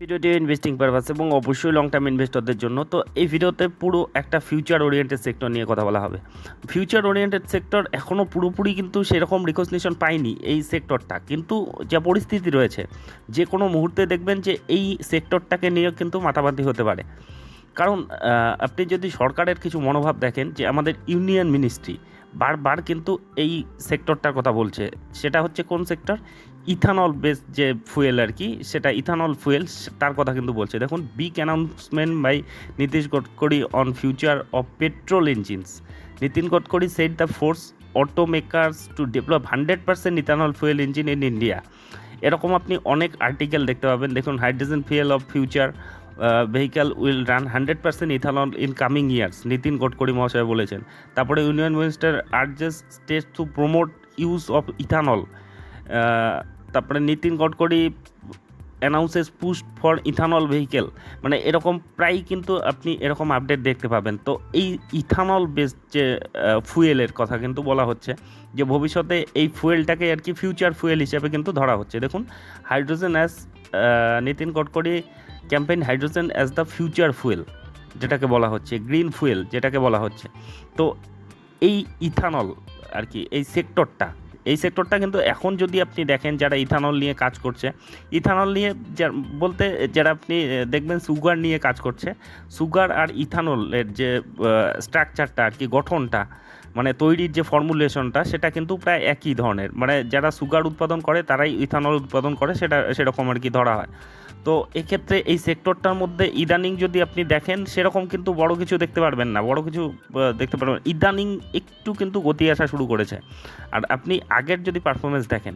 ভিডিওটি investing purpose এবং অবশ্যই লং টার্ম ইনভেস্টরদের জন্য। তো এই ভিডিওতে পুরো একটা ফিউচার ওরিয়েন্টেড সেক্টর নিয়ে কথা বলা হবে। ফিউচার ওরিয়েন্টেড সেক্টর এখনও পুরোপুরি কিন্তু সেরকম রিকগনিশন পায়নি এই সেক্টরটা কিন্তু যা পরিস্থিতি রয়েছে, যে কোনো মুহূর্তে দেখবেন যে এই সেক্টরটাকে নিয়ে কিন্তু মাথামাতি হতে পারে। কারণ আপনি যদি সরকারের কিছু মনোভাব দেখেন যে আমাদের ইউনিয়ন মিনিস্ট্রি বারবার কিন্তু এই সেক্টরটার কথা বলছে। সেটা হচ্ছে কোন সেক্টর ইথানল বেস যে ফুয়েল আর কি, সেটা ইথানল ফুয়েল, তার কথা কিন্তু বলছে। দেখুন big announcement by Nitish Gadkari on future of petrol engines Nitin Gadkari set the force auto makers to develop hundred percent ethanol fuel engine in India এরকম আপনি অনেক আর্টিকেল দেখতে পাবেন। দেখুন hydrogen fuel of future vehicle will run hundred percent ethanol in coming years Nitin Gadkari মহাশয় বলেছেন। তারপরে union minister urges state to promote use of ethanol তারপরে Nitin Gadkari announces push for ethanol vehicle মানে এরকম প্রায় কিন্তু আপনি এরকম আপডেট দেখতে পাবেন। তো এই ইথানল বেস যে ফুয়েলের কথা কিন্তু বলা হচ্ছে, যে ভবিষ্যতে এই ফুয়েলটাকে আর কি ফিউচার ফুয়েল হিসেবে কিন্তু ধরা হচ্ছে। দেখুন hydrogen as Nitin Gadkari campaign hydrogen as the future fuel যেটাকে বলা হচ্ছে গ্রিন ফুয়েল যেটাকে বলা হচ্ছে। তো এই ইথানল আর কি, এই সেক্টরটা এই সেক্টরটা কিন্তু এখন যদি আপনি দেখেন যারা ইথানল নিয়ে কাজ করছে ইথানল নিয়ে বলতে যারা আপনি দেখবেন সুগার নিয়ে কাজ করছে সুগার আর ইথানলের যে স্ট্রাকচারটা আর কি, গঠনটা মানে তৈরির যে ফর্মুলেশনটা সেটা কিন্তু প্রায় একই ধরনের। মানে যারা সুগার উৎপাদন করে, তারাই ইথানল উৎপাদন করে, সেটা, সেরকম আর কি ধরা হয়। তো এক্ষেত্রে এই সেক্টরটার মধ্যে ইদানিং যদি আপনি দেখেন, সেরকম কিন্তু বড় কিছু দেখতে পারবেন না। বড় কিছু দেখতে পারবেন ইদানিং একটু কিন্তু গতি আসা শুরু করেছে। আর আপনি আগের যদি পারফরমেন্স দেখেন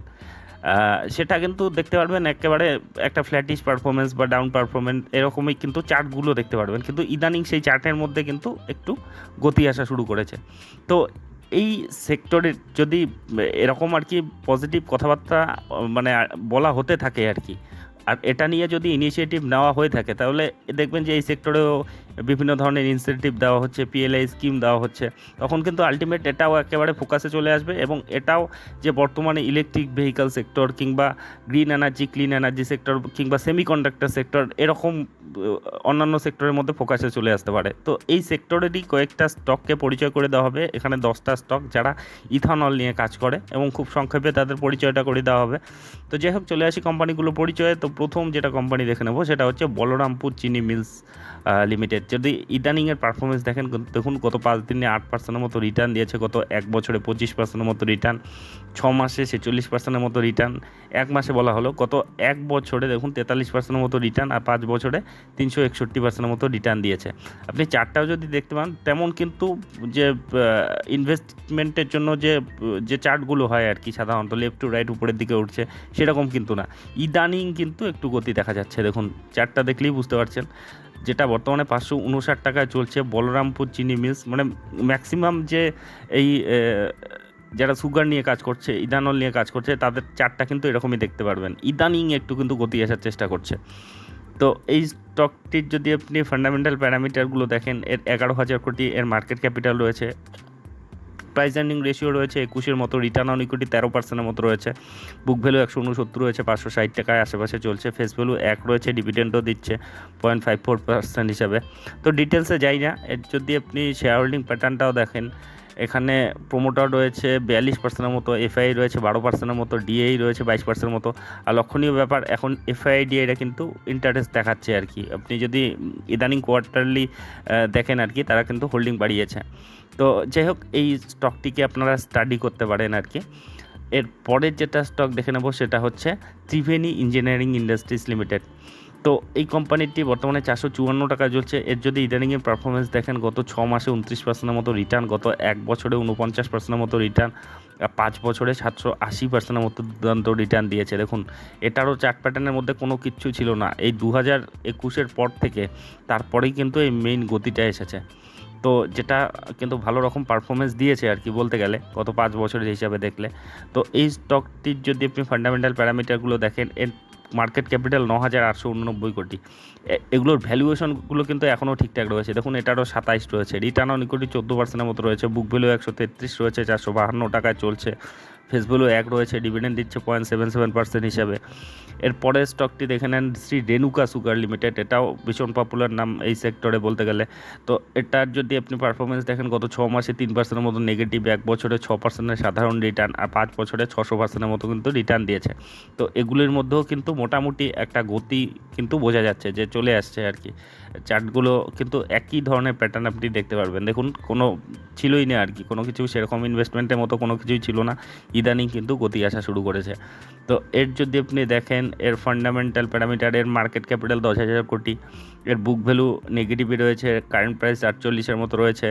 সেটা কিন্তু দেখতে পারবেন একেবারে একটা ফ্ল্যাটিশ পারফরমেন্স বা ডাউন পারফরমেন্স এরকমই কিন্তু চার্টগুলো দেখতে পারবেন। কিন্তু ইদানিং সেই চার্টের মধ্যে কিন্তু একটু গতি আসা শুরু করেছে। তো এই সেক্টরের যদি এরকম আর কি পজিটিভ কথাবার্তা মানে বলা হতে থাকে আর কি, আর এটা নিয়ে যদি ইনিশিয়েটিভ নেওয়া হয়ে থাকে, তাহলে দেখবেন যে এই সেক্টরেও বিভিন্ন ধরনের ইনসেন্টিভ দেওয়া হচ্ছে পিএলআই স্কিম দেওয়া হচ্ছে। তখন কিন্তু আলটিমেট এটাও একেবারে ফোকাসে চলে আসবে এবং এটাও যে বর্তমানে ইলেকট্রিক ভেহিক্যাল সেক্টর কিংবা green energy clean energy sector কিংবা সেমি সেমিকন্ডাক্টর সেক্টর এরকম অন্যান্য সেক্টরের মধ্যে ফোকাসে চলে আসতে পারে। তো এই সেক্টরেরই কয়েকটা স্টককে পরিচয় করে দেওয়া হবে। এখানে দশটা স্টক যারা ইথানল নিয়ে কাজ করে এবং খুব সংক্ষেপে তাদের পরিচয়টা করে দেওয়া হবে। তো যাই হোক, চলে আসি কোম্পানিগুলো পরিচয়ে। তো প্রথম যেটা কোম্পানি দেখে নেব সেটা হচ্ছে বলরামপুর চিনি মিলস লিমিটেড যদি ইদানিংয়ের পারফরমেন্স দেখেন দেখুন গত পাঁচ দিনে আট পার্সেন্টের মতো রিটার্ন দিয়েছে, গত এক বছরে পঁচিশ পার্সেন্টের মতো রিটার্ন ছ মাসে ছেচল্লিশ পার্সেন্টের মতো রিটার্ন এক মাসে বলা হলো, গত এক বছরে দেখুন তেতাল্লিশ পার্সেন্টের মতো রিটার্ন আর পাঁচ বছরে তিনশো একষট্টি পার্সেন্টের মতো রিটার্ন দিয়েছে। আপনি চারটাও যদি দেখতে পান, তেমন কিন্তু যে ইনভেস্টমেন্টের জন্য যে যে চার্টগুলো হয় আর কি সাধারণত লেফট টু রাইট উপরের দিকে উঠছে, সেরকম কিন্তু না। ইদানিং কিন্তু একটু গতি দেখা যাচ্ছে, দেখুন চারটা দেখলেই বুঝতে পারছেন। যেটা বর্তমানে পাঁচশো উনষাট টাকায় চলছে, বলরামপুর চিনি মিলস মানে ম্যাক্সিমাম যে এই যারা সুগার নিয়ে কাজ করছে ইদানল নিয়ে কাজ করছে, তাদের চারটা কিন্তু এরকমই দেখতে পারবেন। ইদানিং একটু কিন্তু গতি আসার চেষ্টা করছে। তো এই স্টকটির যদি আপনি ফান্ডামেন্টাল প্যারামিটারগুলো দেখেন, এর এগারো হাজার কোটি এর মার্কেট ক্যাপিটাল রয়েছে। প্রাইস আর্নিং রেশিও রয়েছে একুশের মতো রিটার্ন অন ইকুইটি তেরো পার্সেন্টের মতো রয়েছে। বুক ভ্যালু একশো উনসত্তর রয়েছে পাঁচশো ষাট টাকায়, আশেপাশে চলছে। ফেস ভ্যালু এক রয়েছে ডিভিডেন্ডও দিচ্ছে পয়েন্ট ফাইভ ফোর পার্সেন্ট হিসাবে। তো ডিটেলসে যাই না এর যদি আপনি শেয়ার হোল্ডিং প্যাটার্নটাও দেখেন, এখানে প্রোমোটার রয়েছে বিয়াল্লিশ পার্সেন্টের মতো এফআই রয়েছে বারো পার্সেন্টের মতো ডিএই রয়েছে বাইশ পার্সেন্টের মতো। আর লক্ষণীয় ব্যাপার, এখন এফআই ডিএটা কিন্তু ইন্টারেস্ট দেখাচ্ছে আর কি। আপনি যদি ইদানিং কোয়ার্টারলি দেখেন আর কি, তারা কিন্তু হোল্ডিং বাড়িয়েছে। তো যাই হোক এই স্টকটিকে আপনারা স্টাডি করতে পারেন আর কি? এর পরের যেটা স্টক দেখে নেব সেটা হচ্ছে ত্রিভেণী ইঞ্জিনিয়ারিং ইন্ডাস্ট্রিজ লিমিটেড তো এই কোম্পানিটি বর্তমানে চারশো চুয়ান্ন টাকা চলছে। এর যদি ইদানিংয়ের পারফরমেন্স দেখেন, গত ছ মাসে উনত্রিশ পার্সেন্টের মতো রিটার্ন গত এক বছরে উনপঞ্চাশ পার্সেন্টের মতো রিটার্ন পাঁচ বছরে সাতশো আশি পার্সেন্টের মতো দুর্দান্ত রিটার্ন দিয়েছে। দেখুন, এটারও চার্ট প্যাটার্নের মধ্যে কোনো কিচ্ছু ছিল না। এই দু হাজার একুশের পর থেকে তারপরেই কিন্তু এই মেইন গতিটা এসেছে। তো যেটা কিন্তু ভালো রকম পারফরমেন্স দিয়েছে আর কি বলতে গেলে, গত পাঁচ বছরের হিসাবে দেখলে। তো এই স্টকটির যদি আপনি ফান্ডামেন্টাল প্যারামিটারগুলো দেখেন, এর মার্কেট ক্যাপিটাল ন হাজার আটশো উননব্বই কোটি। এগুলোর ভ্যালুয়েশনগুলো কিন্তু এখনও ঠিকঠাক রয়েছে। দেখুন, এটারও সাতাইশ রয়েছে। রিটার্ন অন ইকুইটি চোদ্দ পার্সেন্টের মতো রয়েছে। বুক ভ্যালু একশো তেত্রিশ রয়েছে, চারশো বাহান্ন টাকায় চলছে। ফেসবুলও এক রয়েছে ডিভিডেন্ড দিচ্ছে পয়েন্ট সেভেন সেভেন পার্সেন্ট হিসাবে। এর পরের স্টকটি দেখে নেন শ্রী রেনুকা সুগার লিমিটেড এটাও ভীষণ পপুলার নাম এই সেক্টরে বলতে গেলে। তো এটার যদি আপনি পারফরমেন্স দেখেন, গত ছ মাসে তিন পার্সেন্টের মতো নেগেটিভ এক বছরে ছ পার্সেন্টের সাধারণ রিটার্ন আর পাঁচ বছরে ছশো পার্সেন্টের মতো কিন্তু রিটার্ন দিয়েছে। তো এগুলির মধ্যেও কিন্তু মোটামুটি একটা গতি কিন্তু বোঝা যাচ্ছে যে চলে আসছে আর কি। চার্টগুলো কিন্তু একই ধরনের প্যাটার্ন আপনি দেখতে পারবেন। দেখুন, কোনো ছিলই না আর কি, কোনো কিছু সেরকম ইনভেস্টমেন্টের মতো কোনো কিছুই ছিল না। ইদানিং কিন্তু গতি আসা শুরু করেছে। তো এর যদি আপনি দেখেন, এর ফান্ডামেন্টাল প্যারামিটার এর মার্কেট ক্যাপিটাল দশ হাজার কোটি, এর বুক ভ্যালু নেগেটিভই রয়েছে কারেন্ট প্রাইস আটচল্লিশের মতো রয়েছে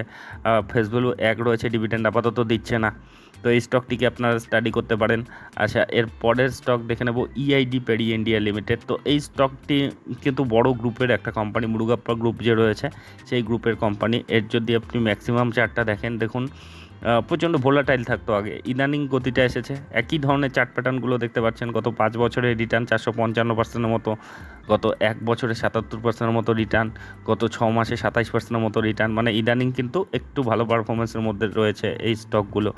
ফেস ভ্যালু এক রয়েছে ডিভিডেন্ড আপাতত দিচ্ছে না। তো এই স্টকটিকে আপনারা স্টাডি করতে পারেন। আচ্ছা এর পরের স্টক দেখে নেব ইআইডি পেরি ইন্ডিয়া লিমিটেড তো এই স্টকটি কিন্তু বড় গ্রুপের একটা কোম্পানি মুরুগাপ্পা গ্রুপ যে রয়েছে, সেই গ্রুপের কোম্পানি এর যদি আপনি ম্যাক্সিমাম চারটা দেখেন, দেখুন প্রচণ্ড ভোলাটাইল থাকতো আগে। ইদানিং গতিটা এসেছে। একই ধরনের চার্ট প্যাটার্নগুলো দেখতে পাচ্ছেন। গত পাঁচ বছরের রিটার্ন চারশো পঞ্চান্ন পার্সেন্টের মতো, গত এক বছরে সাতাত্তর পার্সেন্টের মতো রিটার্ন গত ছ মাসে সাতাইশ পার্সেন্টের মতো রিটার্ন মানে ইদানিং কিন্তু একটু ভালো পারফরমেন্সের মধ্যে রয়েছে এই স্টকগুলো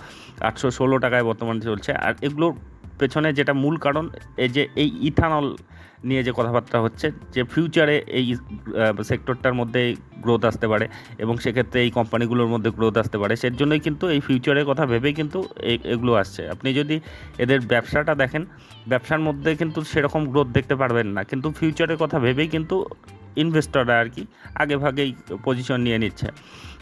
আটশো ষোলো টাকায় বর্তমানে চলছে। আর এগুলোর পেছনে যেটা মূল কারণ, এই যে এই ইথানল নিয়ে যে কথাবার্তা হচ্ছে, যে ফিউচারে এই সেক্টরটার মধ্যে গ্রোথ আসতে পারে এবং সেক্ষেত্রে এই কোম্পানিগুলোর মধ্যে গ্রোথ আসতে পারে। সের জন্যই কিন্তু এই ফিউচারের কথা ভেবেই কিন্তু এগুলো আসছে। আপনি যদি এদের ব্যবসাটা দেখেন, ব্যবসার মধ্যে কিন্তু সেরকম গ্রোথ দেখতে পারবেন না। কিন্তু ফিউচারের কথা ভেবেই কিন্তু ইনভেস্টররা আর কি আগে ভাগেই পজিশন নিয়ে নিচ্ছে।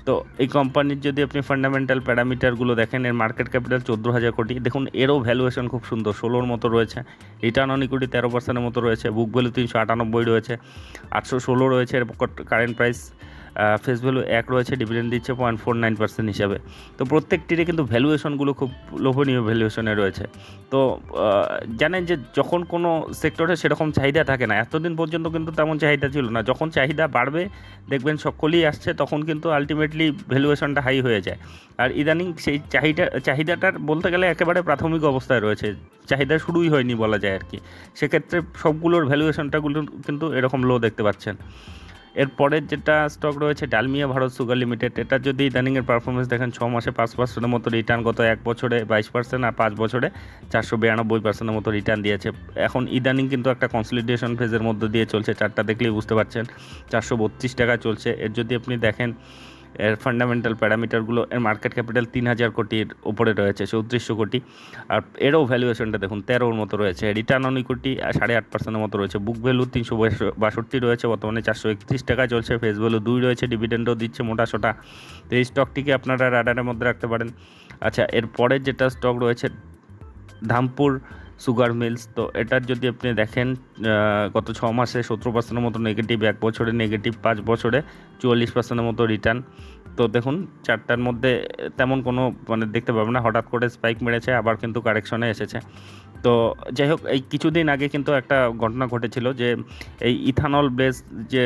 তো এই কোম্পানির যদি আপনি ফান্ডামেন্টাল প্যারামিটারগুলো দেখেন, এর মার্কেট ক্যাপিটাল চোদ্দ হাজার কোটি। দেখুন, এরও ভ্যালুয়েশন খুব সুন্দর, ষোলোর মতো রয়েছে। রিটার্ন অন ইকুইটি তেরো পার্সেন্টের মতো রয়েছে বুক ভ্যালু তিনশো আটানব্বই রয়েছে, আটশো ষোলো রয়েছে, এর কারেন্ট প্রাইস ফেস ভ্যালু এক রয়েছে ডিভিডেন্ড দিচ্ছে পয়েন্ট ফোর নাইন পার্সেন্ট হিসাবে। তো প্রত্যেকটিরই কিন্তু ভ্যালুয়েশনগুলো খুব লোভনীয় ভ্যালুয়েশনে রয়েছে। তো জানেন যে যখন কোনো সেক্টরে সেরকম চাহিদা থাকে না, এতদিন পর্যন্ত কিন্তু তেমন চাহিদা ছিল না। যখন চাহিদা বাড়বে, দেখবেন সকলেই আসছে, তখন কিন্তু আলটিমেটলি ভ্যালুয়েশনটা হাই হয়ে যায়। আর ইদানিং সেই চাহিদা, চাহিদাটার বলতে গেলে একেবারে প্রাথমিক অবস্থায় রয়েছে। চাহিদা শুরুই হয়নি বলা যায় আর কি। সেক্ষেত্রে সবগুলোর ভ্যালুয়েশনটাগুলো কিন্তু এরকম লো দেখতে পাচ্ছেন। এরপরের যেটা স্টক রয়েছে ডালমিয়া ভারত সুগার লিমিটেড এটা যদি ইদানিংয়ের পারফরমেন্স দেখেন, ছ মাসে পাঁচ পার্সেন্টের মতো রিটার্ন গত এক বছরে বাইশ পার্সেন্ট আর পাঁচ বছরে চারশো বিরানব্বই পার্সেন্টের মতো রিটার্ন দিয়েছে। এখন ইদানিং কিন্তু একটা কনসলিডেশন ফেজের মধ্যে দিয়ে চলছে, চারটা দেখলেই বুঝতে পারছেন, চারশো বত্রিশ টাকা চলছে। এর যদি আপনি দেখেন এর ফান্ডামেন্টাল প্যারামিটারগুলো এর মার্কেট ক্যাপিটাল তিন হাজার কোটির উপরে রয়েছে, চৌত্রিশশো কোটি। আর এরও ভ্যালুয়েশনটা দেখুন, তেরোর মতো রয়েছে। রিটার্ন অন ইকুইটি সাড়ে আট পার্সেন্টের মতো রয়েছে। বুক ভ্যালু তিনশো বাষট্টি রয়েছে, বর্তমানে চারশো একত্রিশ টাকা চলছে। ফেস ভ্যালু দুই রয়েছে ডিভিডেন্ডও দিচ্ছে মোটা সোটা তো এই স্টকটিকে আপনারা রাডারের মধ্যে রাখতে পারেন। আচ্ছা এর পরের যেটা স্টক রয়েছে, ধামপুর সুগার মিলস, তো এটার যদি আপনি দেখেন গত ছ মাসে সতেরো পার্সেন্টের মতো নেগেটিভ এক বছরে নেগেটিভ পাঁচ বছরে চুয়াল্লিশ পার্সেন্টের মতো রিটার্ন তো দেখুন, চারটার মধ্যে তেমন কোনো মানে দেখতে পাবেন না, হঠাৎ করে স্পাইক মেরেছে, আবার কিন্তু কারেকশনে এসেছে। তো যাই হোক এই কিছুদিন আগে কিন্তু একটা ঘটনা ঘটেছিল যে এই ইথানল বেস যে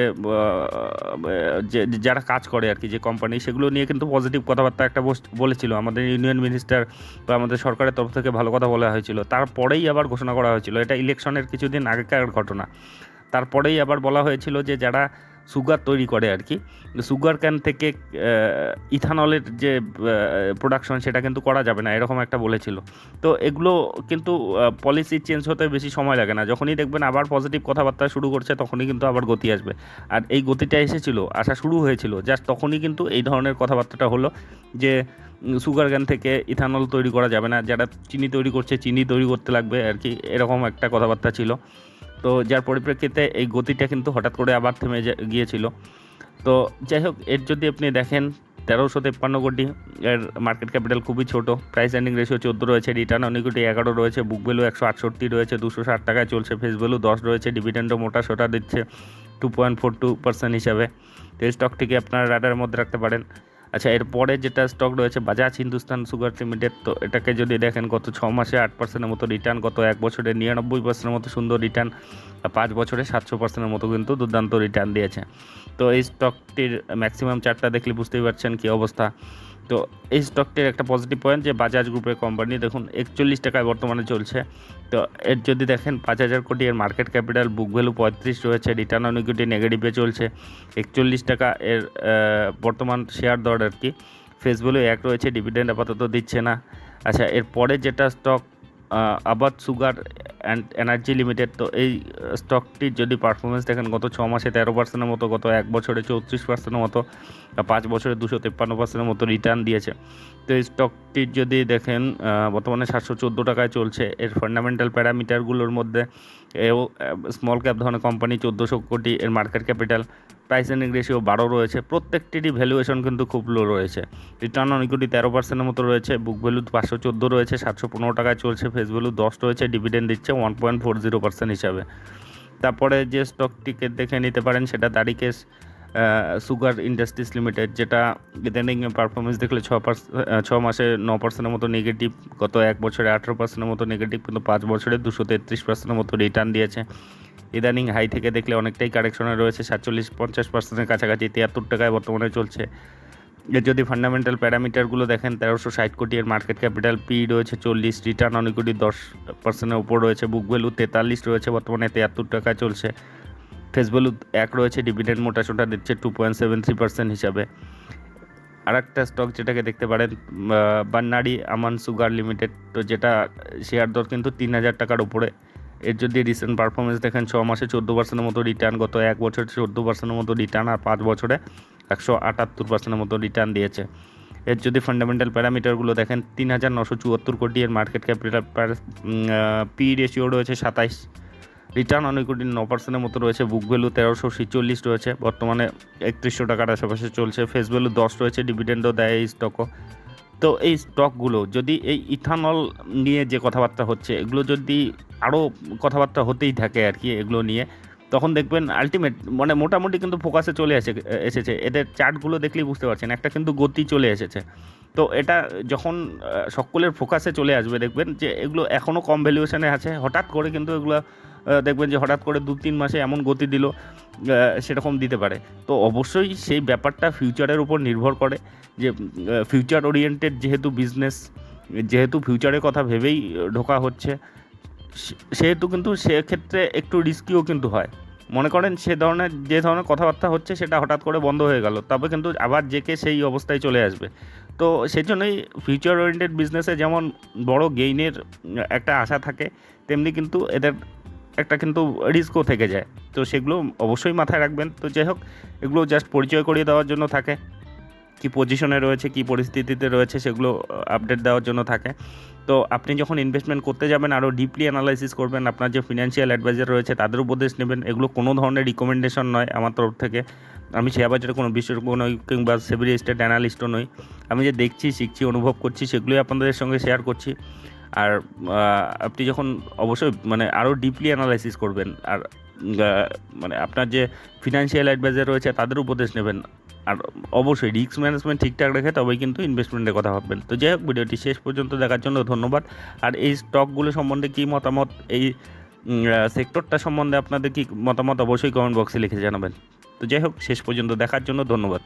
যারা কাজ করে আর কি, যে কোম্পানি সেগুলো নিয়ে কিন্তু পজিটিভ কথাবার্তা একটা বলেছিল। আমাদের ইউনিয়ন মিনিস্টার বা আমাদের সরকারের তরফ থেকে ভালো কথা বলা হয়েছিল। তারপরেই আবার ঘোষণা করা হয়েছিল। এটা ইলেকশনের কিছুদিন আগেকার ঘটনা। তারপরেই আবার বলা হয়েছিল যে যারা সুগার তৈরি করে আর কি। সুগার ক্যান থেকে ইথানলের যে প্রোডাকশন সেটা কিন্তু করা যাবে না, এরকম একটা বলেছিল। তো এগুলো কিন্তু পলিসি চেঞ্জ হতে বেশি সময় লাগে না। যখনই দেখবেন আবার পজিটিভ কথাবার্তা শুরু করছে, তখনই কিন্তু আবার গতি আসবে। আর এই গতিটা এসেছিল আসা শুরু হয়েছিল জাস্ট তখনই কিন্তু এই ধরনের কথাবার্তাটা হলো যে সুগার ক্যান থেকে ইথানল তৈরি করা যাবে না। যারা চিনি তৈরি করছে, চিনি তৈরি করতে লাগবে আর কি, এরকম একটা কথাবার্তা ছিল। তো যার পরিপ্রেক্ষিতে এই গতিটা কিন্তু হঠাৎ করে আবার থেমে গিয়েছিল। তো যাই হোক, এর যদি আপনি দেখেন, তেরোশো তেপ্পান্ন কোটি এর মার্কেট ক্যাপিটাল খুবই ছোট। প্রাইস এন্ডিং রেশিও চোদ্দ রয়েছে রিটার্ন অন ইকুইটি এগারো রয়েছে বুক ভ্যালু একশো আটষট্টি রয়েছে, দুশো ষাট টাকায় চলছে ফেস ভ্যালু দশ রয়েছে ডিভিডেন্ডও মোটা সোটা দিচ্ছে two point four two percent হিসাবে। এই স্টকটিকে আপনারা রাডারের মধ্যে রাখতে পারেন। আচ্ছা এরপরে যেটা স্টক রয়েছে বাজাজ হিন্দুস্তান সুগার লিমিটেড তো এটাকে যদি দেখেন, গত ছ মাসে আট পার্সেন্টের মতো রিটার্ন গত এক বছরে নিরানব্বই পার্সেন্টের মতো সুন্দর রিটার্ন পাঁচ বছরে সাতশো পার্সেন্টের মতো কিন্তু দুর্দান্ত রিটার্ন দিয়েছে। তো এই স্টকটির ম্যাক্সিমাম চারটা দেখলে বুঝতেই পারছেন কী অবস্থা। তো এই স্টকটির একটা পজিটিভ পয়েন্ট যে বাজাজ গ্রুপের কোম্পানি দেখুন, একচল্লিশ টাকায় বর্তমানে চলছে। তো এর যদি দেখেন, পাঁচ হাজার কোটি এর মার্কেট ক্যাপিটাল বুক ভ্যালু পঁয়ত্রিশ রয়েছে রিটার্ন অন ইকুইটি নেগেটিভে চলছে। একচল্লিশ টাকা এর বর্তমান শেয়ার দর আর কি। ফেস ভ্যালু এক রয়েছে ডিভিডেন্ড আপাতত দিচ্ছে না। আচ্ছা এরপরে যেটা স্টক আবাদ সুগার অ্যান্ড এনার্জি লিমিটেড, তো এই স্টকটির যদি পারফরমেন্স দেখেন, গত ছ মাসে তেরো পার্সেন্টের মতো, গত এক বছরে চৌত্রিশ পার্সেন্টের মতো পাঁচ বছরে দুশো তেপ্পান্ন পার্সেন্টের মতো রিটার্ন দিয়েছে। তো এই স্টকটির যদি দেখেন বর্তমানে সাতশো চোদ্দ টাকায় চলছে। এর ফান্ডামেন্টাল প্যারামিটারগুলোর মধ্যে এও স্মল ক্যাপ ধরনের কোম্পানি চোদ্দোশো কোটি, এর market capital price ending ratio বারো রয়েছে। প্রত্যেকটিরই ভ্যালুয়েশন কিন্তু খুব লো রয়েছে। রিটার্ন অন ইকুইটি তেরো পার্সেন্টের মতো রয়েছে বুক ভ্যালু পাঁচশো চোদ্দ রয়েছে, সাতশো পনেরো টাকায় চলছে ফেস ভ্যালু দশ রয়েছে ডিভিডেন্ড দিচ্ছে one point four zero percent হিসাবে। তারপরে যে স্টকটিকে দেখে নিতে পারেন, সেটা তারিখে সুগার ইন্ডাস্ট্রিজ লিমিটেড যেটা ইদানিং পারফরমেন্স দেখলে ছ ছ মাসে ন পার্সেন্টের মতো নেগেটিভ গত এক বছরে আঠেরো পার্সেন্টের মতো নেগেটিভ কিন্তু পাঁচ বছরে দুশো তেত্রিশ পার্সেন্টের মতো রিটার্ন দিয়েছে। ইদানিং হাই থেকে দেখলে অনেকটাই কারেকশনে রয়েছে। সাতচল্লিশ পঞ্চাশ পার্সেন্টের কাছাকাছি তিয়াত্তর টাকায় বর্তমানে চলছে। এর যদি ফান্ডামেন্টাল প্যারামিটারগুলো দেখেন তেরোশো ষাট কোটি এর মার্কেট ক্যাপিটাল পি রয়েছে চল্লিশ রিটার্ন অন ইকুইটি দশ পার্সেন্টের উপর রয়েছে। বুক ভ্যালু তেতাল্লিশ রয়েছে বর্তমানে তিয়াত্তর টাকায় চলছে। ফেস ভ্যালু এক রয়েছে ডিভিডেন্ড মোটা সোটা দিচ্ছে two point seven three percent হিসাবে। আর একটা স্টক যেটাকে দেখতে পারেন আহ, বান্নাড়ি আমান সুগার লিমিটেড তো যেটা শেয়ার দর কিন্তু তিন হাজার টাকার উপরে। এর যদি রিসেন্ট পারফরমেন্স দেখেন, ছ মাসে চোদ্দ পার্সেন্টের মতো রিটার্ন গত এক বছর চোদ্দ পার্সেন্টের মতো রিটার্ন আর পাঁচ বছরে একশো আটাত্তর পার্সেন্টের মতো রিটার্ন দিয়েছে। এর যদি ফান্ডামেন্টাল প্যারামিটারগুলো দেখেন, তিন হাজার নশো চুয়াত্তর কোটি এর মার্কেট ক্যাপিটাল পি রেশিও রয়েছে সাতাইশ। রিটার্ন অনেক কোটি, ন পার্সেন্টের মতো রয়েছে বুক ভ্যালু তেরোশো ছিচল্লিশ রয়েছে, বর্তমানে একত্রিশশো টাকার আশেপাশে চলছে ফেস ভ্যালু দশ রয়েছে ডিভিডেন্ডও দেয় এই স্টকও তো এই স্টকগুলো, যদি এই ইথানল নিয়ে যে কথাবার্তা হচ্ছে, এগুলো যদি আরও কথাবার্তা হতেই থাকে আর কি এগুলো নিয়ে, তখন দেখবেন আলটিমেট মানে মোটামুটি কিন্তু ফোকাসে চলে আসে এসেছে। এদের চার্টগুলো দেখলেই বুঝতে পারছেন, একটা কিন্তু গতি চলে এসেছে। তো এটা যখন সকলের ফোকাসে চলে আসবে, দেখবেন যে এগুলো এখনও কম ভ্যালুয়েশনে আছে। হঠাৎ করে কিন্তু এগুলো দেখবেন যে হঠাৎ করে দু তিন মাসে এমন গতি দিল সেরকম দিতে পারে। তো অবশ্যই সেই ব্যাপারটা ফিউচারের উপর নির্ভর করে যে ফিউচার ওরিয়েন্টেড যেহেতু বিজনেস যেহেতু ফিউচারের কথা ভেবেই ঢোকা হচ্ছে সেহেতু কিন্তু সেক্ষেত্রে একটু রিস্কিও কিন্তু হয়। মনে করেন সে ধরনের, যে ধরনের কথাবার্তা হচ্ছে সেটা হঠাৎ করে বন্ধ হয়ে গেল, তবে কিন্তু আবার জেকে সেই অবস্থায় চলে আসবে। তো সেই জন্যই ফিউচার ওরিয়েন্টেড বিজনেসে যেমন বড় গেইনের একটা আশা থাকে, তেমনি কিন্তু এদের একটা কিন্তু রিস্কও থেকে যায়। তো সেগুলো অবশ্যই মাথায় রাখবেন। তো যাই হোক, এগুলো জাস্ট পরিচয় করিয়ে দেওয়ার জন্য থাকে। কি পজিশনে রয়েছে, কি পরিস্থিতিতে রয়েছে, সেগুলো আপডেট দেওয়ার জন্য থাকে। তো আপনি যখন ইনভেস্টমেন্ট করতে যাবেন আরও ডিপলি অ্যানালাইসিস করবেন, আপনার যে ফিনান্সিয়াল অ্যাডভাইজার রয়েছে, তাদের উপদেশ নেবেন। এগুলো কোনো ধরনের রিকমেন্ডেশন নয় আমার তরফ থেকে। আমি শেয়ার বাজারে কোনো বিশেষজ্ঞ নই কিংবা সেভিরি স্টেট অ্যানালিস্টও নই। আমি যে দেখছি, শিখছি, অনুভব করছি, সেগুলোই আপনাদের সঙ্গে শেয়ার করছি। আর আপনি যখন অবশ্যই মানে আরও ডিপলি অ্যানালাইসিস করবেন আর মানে আপনার যে ফিনান্সিয়াল অ্যাডভাইজার রয়েছে তাদের উপদেশ নেবেন। আর অবশ্যই রিস্ক ম্যানেজমেন্ট ঠিকঠাক রেখে তবেই কিন্তু ইনভেস্টমেন্টের কথা ভাববেন। তো যাই হোক, ভিডিওটি শেষ পর্যন্ত দেখার জন্য ধন্যবাদ। আর এই স্টকগুলো সম্বন্ধে কী মতামত, এই সেক্টরটা সম্বন্ধে আপনাদের কি মতামত অবশ্যই কমেন্ট বক্সে লিখে জানাবেন। তো যাই হোক, শেষ পর্যন্ত দেখার জন্য ধন্যবাদ।